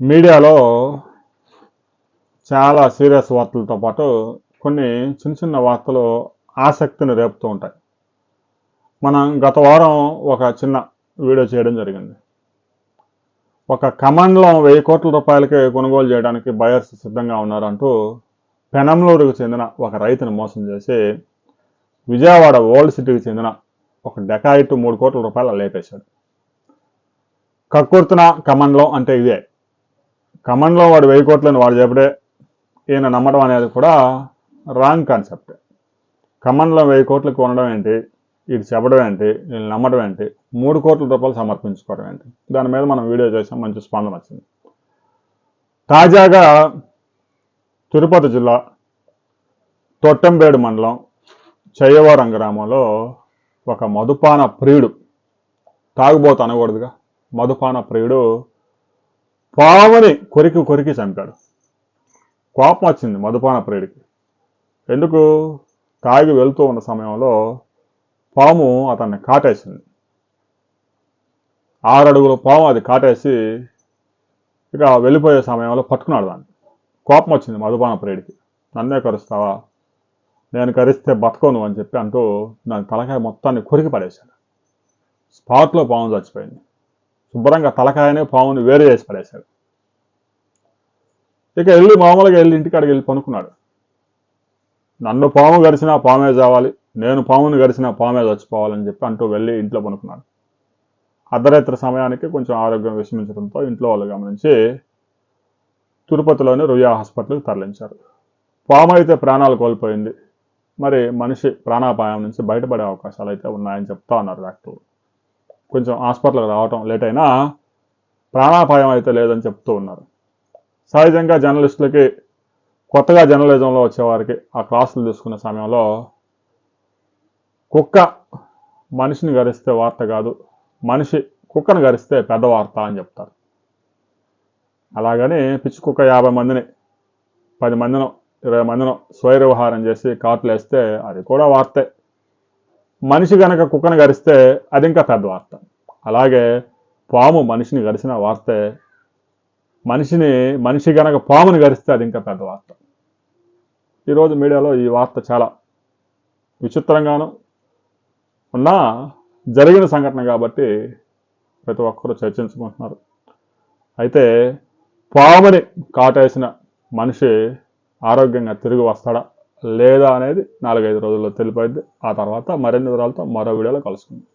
మీడియాలో చాలా సీరియస్ వార్తలతో పాటు కొన్ని చిన్న చిన్న వార్తలు ఆసక్తిని రేపుతూ ఉంటాయి. మనం గత వారం ఒక చిన్న వీడియో చేయడం జరిగింది. ఒక కమండలం వెయ్యి కోట్ల రూపాయలకి కొనుగోలు చేయడానికి బయర్స్ సిద్ధంగా ఉన్నారంటూ పెనంలూరుకు చెందిన ఒక రైతుని మోసం చేసి విజయవాడ ఓల్డ్ సిటీకి చెందిన ఒక డెకాయిట్ మూడు కోట్ల రూపాయలు లేపేశాడు. కక్కుర్తున కమండలం అంటే ఇదే. కమండ్లో వాడు వెయ్యి కోట్లని వాడు చెప్పడే ఈయన నమ్మడం అనేది కూడా రాంగ్ కాన్సెప్ట్. కమండ్లో వెయ్యి కోట్లు కొనడం ఏంటి? ఇది చెప్పడం ఏంటి? వీళ్ళు నమ్మడం ఏంటి? మూడు కోట్ల రూపాయలు సమర్పించుకోవడం ఏంటి? దాని మీద మనం వీడియో చేసాం మంచి స్పందన వచ్చింది. తాజాగా తిరుపతి జిల్లా తొట్టంబేడు మండలం చెయ్యవరం గ్రామంలో ఒక మధుపాన ప్రియుడు తాగుబోతు అనకూడదుగా మధుపాన ప్రియుడు పావని కొరికి కొరికి చంపాడు. కోపం వచ్చింది మధుపాన ప్రియుడికి. ఎందుకు? తాగి వెళ్తూ ఉన్న సమయంలో పాము అతన్ని కాటేసింది. ఆరడుగుల పాము అది కాటేసి ఇక వెళ్ళిపోయే సమయంలో పట్టుకున్నాడు దాన్ని. కోపం వచ్చింది మధుపాన ప్రియుడికి. నన్నే కరుస్తావా? నేను కరిస్తే బతకను అని చెప్పి అంటూ దాని తలకాయ మొత్తాన్ని కొరికి పడేశాడు. స్పాట్లో పాము చచ్చిపోయింది. శుభ్రంగా తలకాయనే పాముని వేరు చేసి పడేశాడు. ఇక వెళ్ళి మామూలుగా వెళ్ళి ఇంటికాడికి వెళ్ళి పనుకున్నాడు. నన్ను పాము గడిచినా పామే చావాలి నేను పాముని గడిచినా పామే చచ్చిపోవాలని చెప్పి అంటూ వెళ్ళి ఇంట్లో పనుకున్నాడు. అర్ధరాత్రి సమయానికి కొంచెం ఆరోగ్యం విషమించడంతో ఇంట్లో వాళ్ళు గమనించి తిరుపతిలోని రుయా హాస్పిటల్కి తరలించారు. పాము అయితే ప్రాణాలు కోల్పోయింది. మరి మనిషి ప్రాణాపాయం నుంచి బయటపడే అవకాశాలు అయితే ఉన్నాయని చెప్తా ఉన్నారు డాక్టర్లు. కొంచెం హాస్పిటల్కి రావటం లేట్ అయినా ప్రాణాపాయం అయితే లేదని చెప్తూ ఉన్నారు. సహజంగా జర్నలిస్టులకి కొత్తగా జర్నలిజంలో వచ్చేవారికి ఆ క్లాసులు తీసుకునే సమయంలో కుక్క మనిషిని గరిస్తే వార్త కాదు మనిషి కుక్కను గరిస్తే పెద్ద వార్త అని చెప్తారు. అలాగని పిచ్చి కుక్క యాభై మందిని పది మందినో ఇరవై మందినో స్వయవ్యవహారం చేసి కాట్లు వేస్తే అది కూడా వార్తే. మనిషి గనక కుక్కను గరిస్తే అది ఇంకా పెద్ద వార్త. అలాగే పాము మనిషిని గరిసిన వార్తే మనిషిని మనిషి గనక పాముని గరిస్తే అది ఇంకా పెద్ద వార్త. ఈరోజు మీడియాలో ఈ వార్త చాలా విచిత్రంగాను ఉన్నా జరిగిన సంఘటన కాబట్టి ప్రతి ఒక్కరూ చర్చించుకుంటున్నారు. అయితే పాముని కాటేసిన మనిషి ఆరోగ్యంగా తిరిగి వస్తాడా? లేదా అనేది నాలుగైదు రోజుల్లో తెలిపైద్ది. ఆ తర్వాత మరిన్ని వివరాలతో మరో వీడియోలో కలుసుకుందాం.